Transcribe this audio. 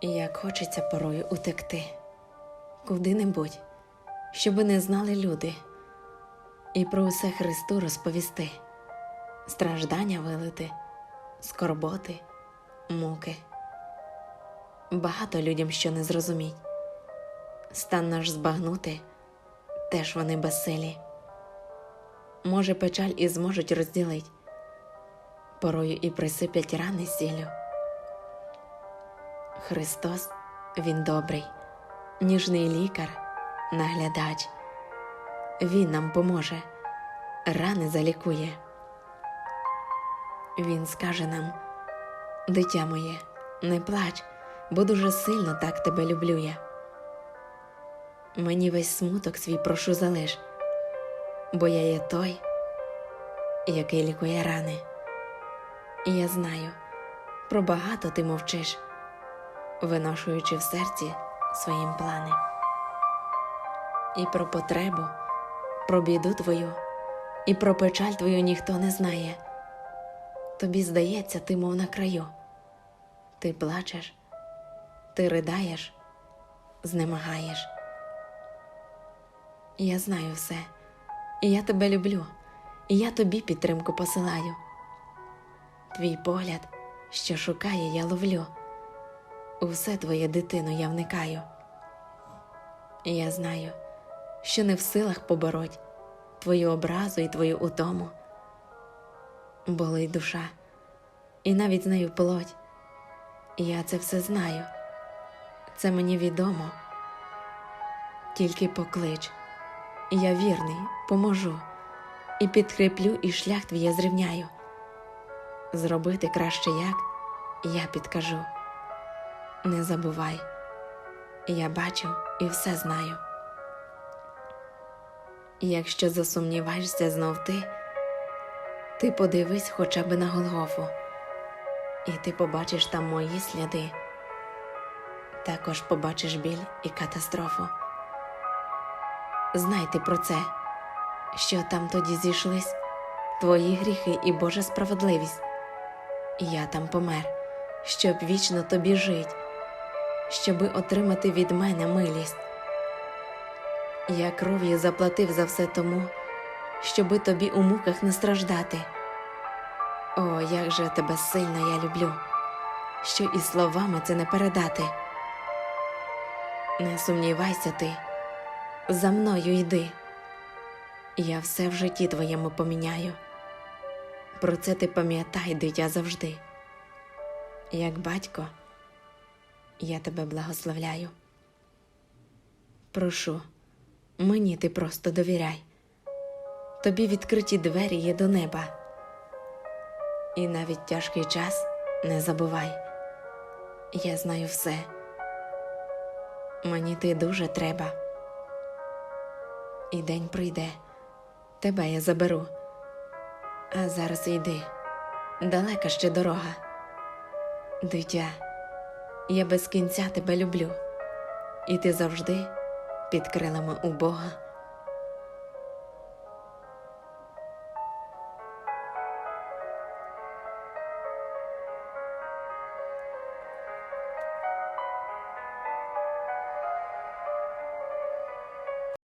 Як хочеться порою утекти куди-небудь, щоби не знали люди, і про усе Христу розповісти, страждання вилити, скорботи, муки. Багато людям що не зрозуміть, стан наш збагнути, теж вони безсилі. Може, печаль і зможуть розділить, порою і присиплять рани сіллю. Христос, Він добрий, ніжний лікар, наглядач. Він нам поможе, рани залікує. Він скаже нам, дитя моє, не плач, бо дуже сильно так тебе люблю я. Мені весь смуток свій прошу залиш, бо я є той, який лікує рани. І я знаю, про багато ти мовчиш виношуючи в серці своїм плани. І про потребу, про біду твою, і про печаль твою ніхто не знає. Тобі здається, ти мов на краю. Ти плачеш, ти ридаєш, знемагаєш. Я знаю все, і я тебе люблю, і я тобі підтримку посилаю. Твій погляд, що шукає, я ловлю. У все твоє дитино я вникаю. Я знаю, що не в силах побороть твою образу і твою утому. Болить душа, і навіть з нею плоть. Я це все знаю, це мені відомо. Тільки поклич, я вірний, поможу, і підкріплю, і шлях твій я зрівняю. Зробити краще як я підкажу. Не забувай, я бачу і все знаю. Якщо засумніваєшся знов ти, ти подивись хоча б на Голгофу, і ти побачиш там мої сліди, також побачиш біль і катастрофу. Знай ти про це, що там тоді зійшлись твої гріхи і Божа справедливість, я там помер, щоб вічно тобі жить щоби отримати від мене милість. Я кров'ю заплатив за все тому, щоби тобі у муках не страждати. О, як же тебе сильно я люблю, що і словами це не передати. Не сумнівайся ти, за мною йди, я все в житті твоєму поміняю. Про це ти пам'ятай, дитя, завжди, як батько. Я тебе благословляю. Прошу, мені ти просто довіряй, тобі відкриті двері є до неба, і навіть тяжкий час не забувай. Я знаю все. Мені ти дуже треба. І день прийде, тебе я заберу. А зараз йди, далека ще дорога, дитя. Я без кінця тебе люблю, і ти завжди під крилами у Бога.